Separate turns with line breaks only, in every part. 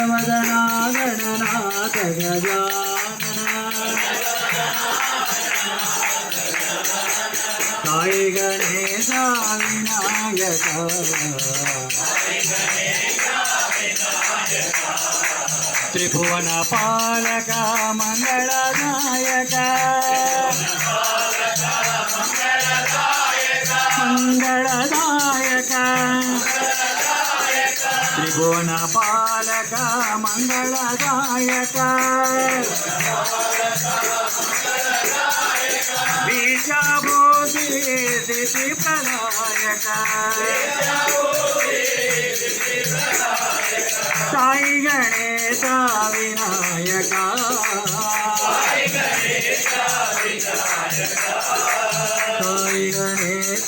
गजवदना गणनाथ गजानन साई गणेशा विनायक त्रिभुवन पालक मङ्गलदायक मङ्गलदायक त्रिभुवन మంగళదాయక మంగళదాయక. విషభూతి దిశి ప్రదాయక. సాయి గణేశ వినాయక. సాయి గణేశ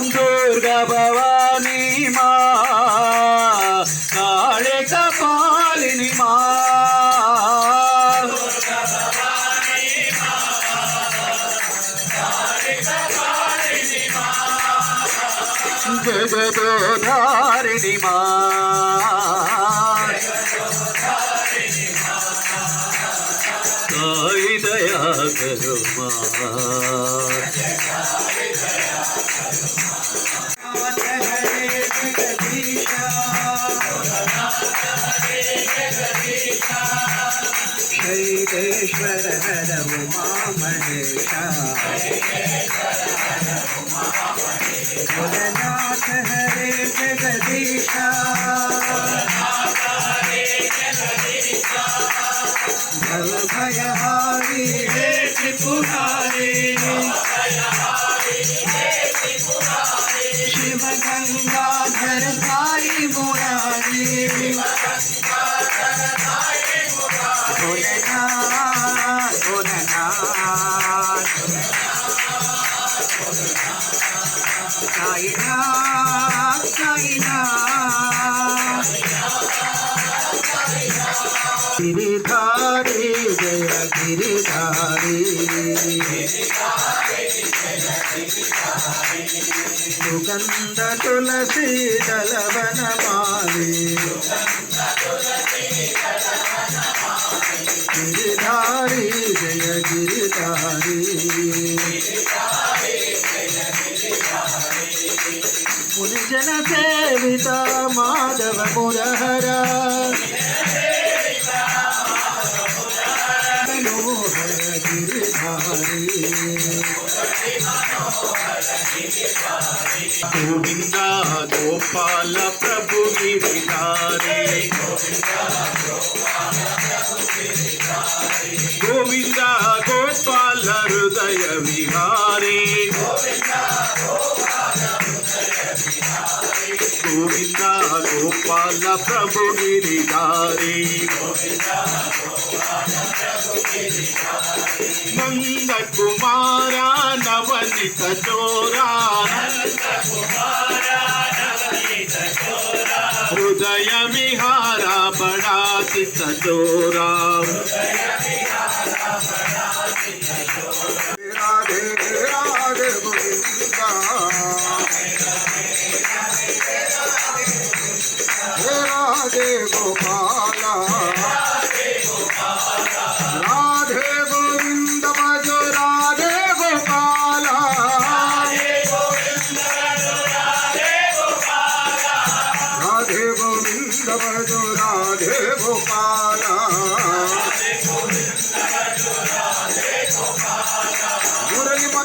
దుర్గా భవానీ మా కాళిక పాలిని మా. జగదోధారిణి మా. దయా కరు మా. शैलेश्वर हर उमा महेशा సుగంధ తులసి దళవన మారి గిరిధారి జయ గిరిధారి. మునిజన సేవిత మాధవ మురహరా. గోవింద గోపాల ప్రభు గిరిధారే గోవింద గోపాల హృదయ విహార. గోపాల ప్రభు గారి నంద కుమార నవనిత చోరా హృదయ విహార బడాతి చోరా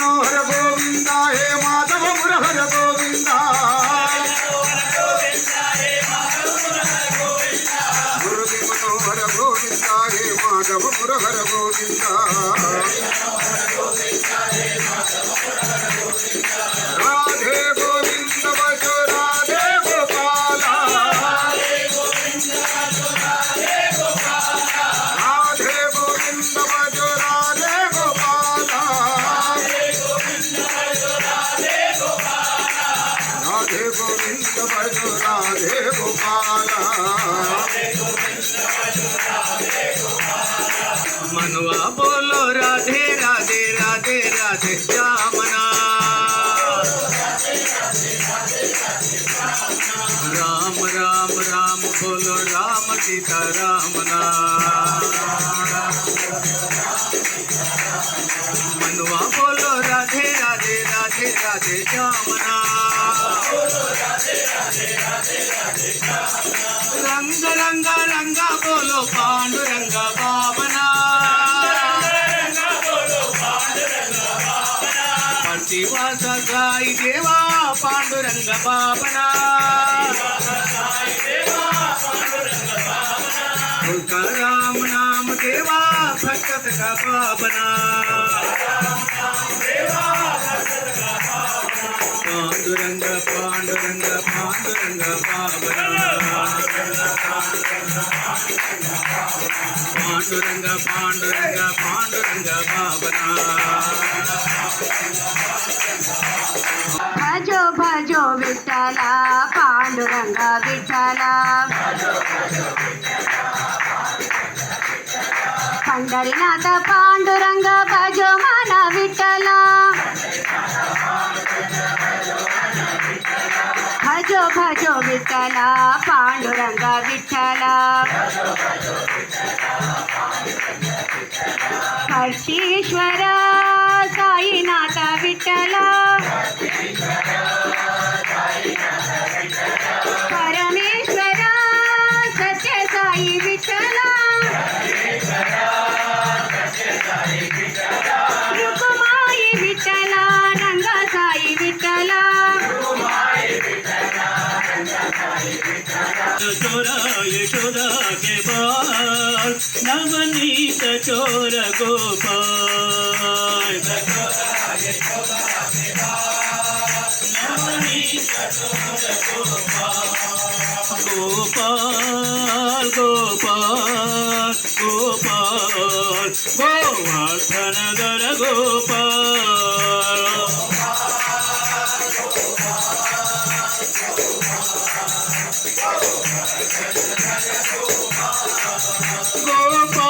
మనోహర గోవింద హే మాధవ మురహర గోవిందా.
小孩子。రంగ రంగ రంగ బోలో పాండురంగ భావనా పట్టివాస సాయి దేవా పాండురంగ భావనా రామ నామ దేవా భక్త సక భావనా పాండురంగ పాండురంగ పాండురంగ భావనా.
భజో భజో విఠల పాండురంగ విఠల. పండరినాథ పాండురంగ భజో మన Vitthala. భజో భజో Vitthala Panduranga
ಕಾಶೀಶ್ವರ chora go pai Gopal, Gopal, Gopal, Gopal, Gopal, Gopal, Gopal,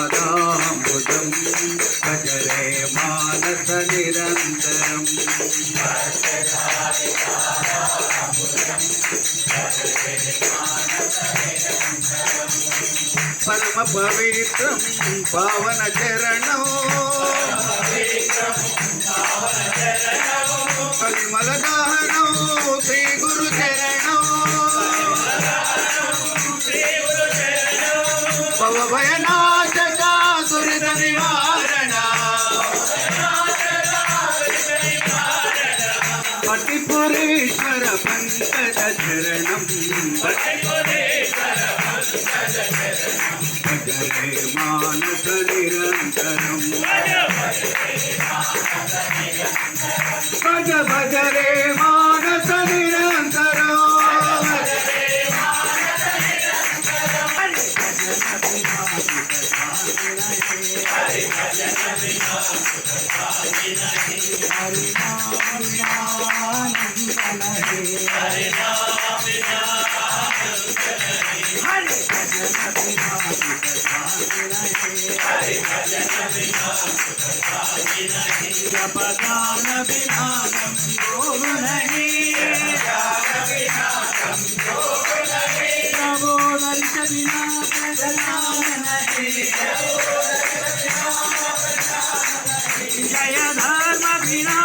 சாயிபாதாம்புதம் பஜரே மானச நிரந்தரம் பரம பவித்ரம் பாவன சரணோ 打开看。జపదాన విధానం గోగుణహే ప్రభో దర్శ వినాశనాన జయ ధర్మ వినా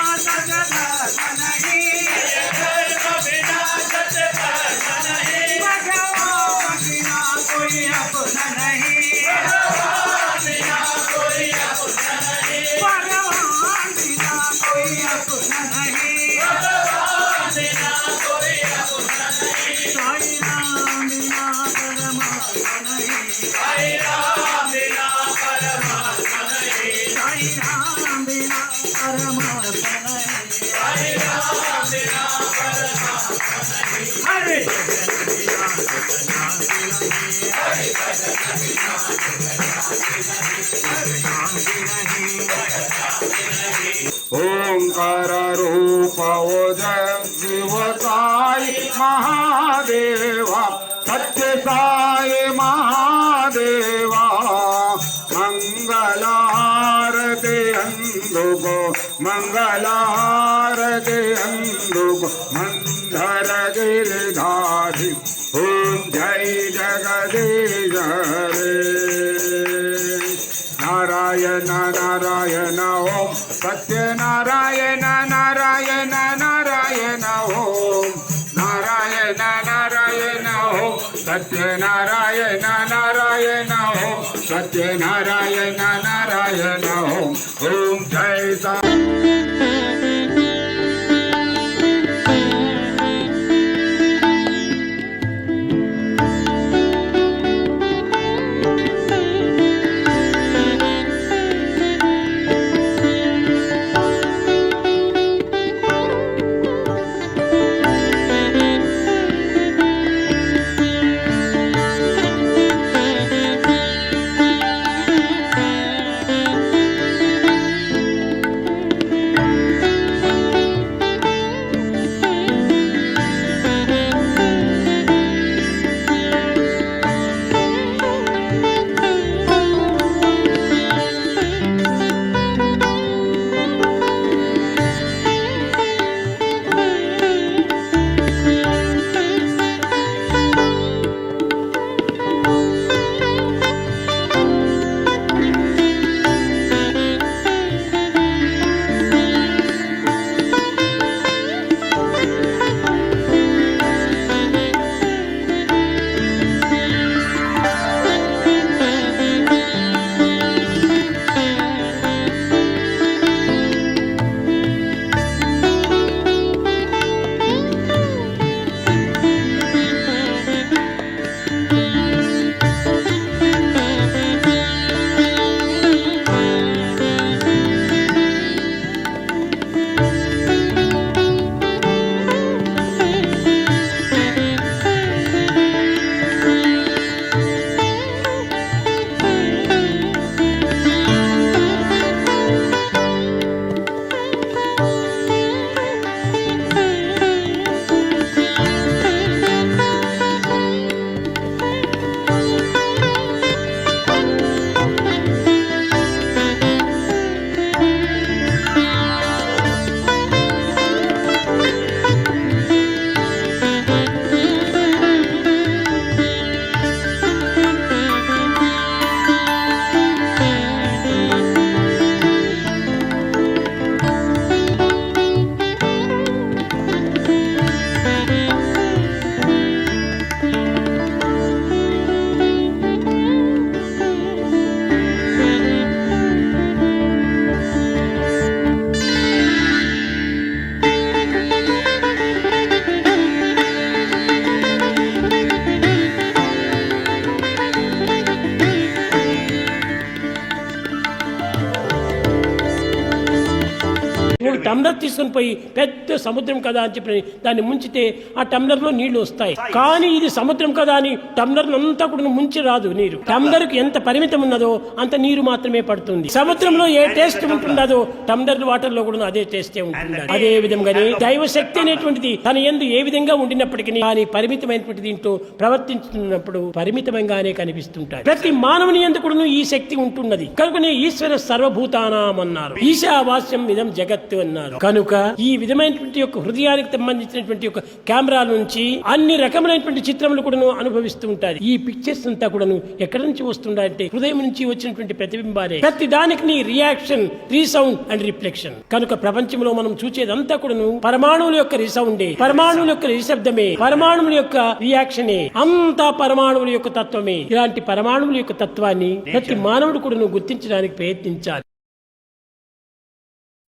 महादेवा सत्य साई
महादेवा, मंगलारते मंगलार मंगलारते अंधुको मंधर गिरधारी ओम जय जगदीश नारायण नारायण, ओम सत्य नारायण
టమ్లర్ తీసుకుని పోయి పెద్ద సముద్రం కదా అని చెప్పి దాన్ని ముంచితే ఆ టమ్లర్లో నీళ్ళు వస్తాయి. కానీ ఇది సముద్రం కదా అని టమ్లర్ అంతా కూడా ముంచి రాదు నీరు. టమ్లర్కు ఎంత పరిమితం ఉన్నదో అంత నీరు మాత్రమే పడుతుంది. సముద్రంలో ఏ టేస్ట్ ఉంటుందో టమ్లర్ వాటర్లో కూడా అదే టేస్టే ఉంటుంది అదే విధంగానే దైవ శక్తి అనేటువంటిది తన ఎందు ఏ విధంగా ఉండినప్పటికీ కానీ పరిమితమైనటువంటి దీంట్లో ప్రవర్తించుతున్నప్పుడు పరిమితంగానే కనిపిస్తుంటాయి. ప్రతి మానవుని ఎందుకు ఈ శక్తి ఉంటున్నది. కనుకనే ఈశ్వర సర్వభూతానం అన్నారు ఈశావాస్యం ఇదం జగత్తు అన్నారు కనుక ఈ విధమైనటువంటి యొక్క హృదయానికి సంబంధించినటువంటి యొక్క కెమెరా నుంచి అన్ని రకములైనటువంటి చిత్రములు కూడా అనుభవిస్తూ ఉంటారు ఈ పిక్చర్స్ అంతా కూడాను ఎక్కడి నుంచి వస్తుండాలంటే హృదయం నుంచి వచ్చినటువంటి ప్రతిబింబాలే. ప్రతి దానికి నీ రియాక్షన్ రీసౌండ్ అండ్ రిఫ్లెక్షన్ కనుక ప్రపంచంలో మనం చూసేదంతా కూడాను పరమాణువుల యొక్క రిసౌండే పరమాణువుల యొక్క నిశ్శబ్దమే. పరమాణువుల యొక్క రియాక్షనే అంతా పరమాణువుల యొక్క తత్వమే. ఇలాంటి పరమాణువుల యొక్క తత్వాన్ని ప్రతి మానవుడు కూడా గుర్తించడానికి ప్రయత్నించాలి.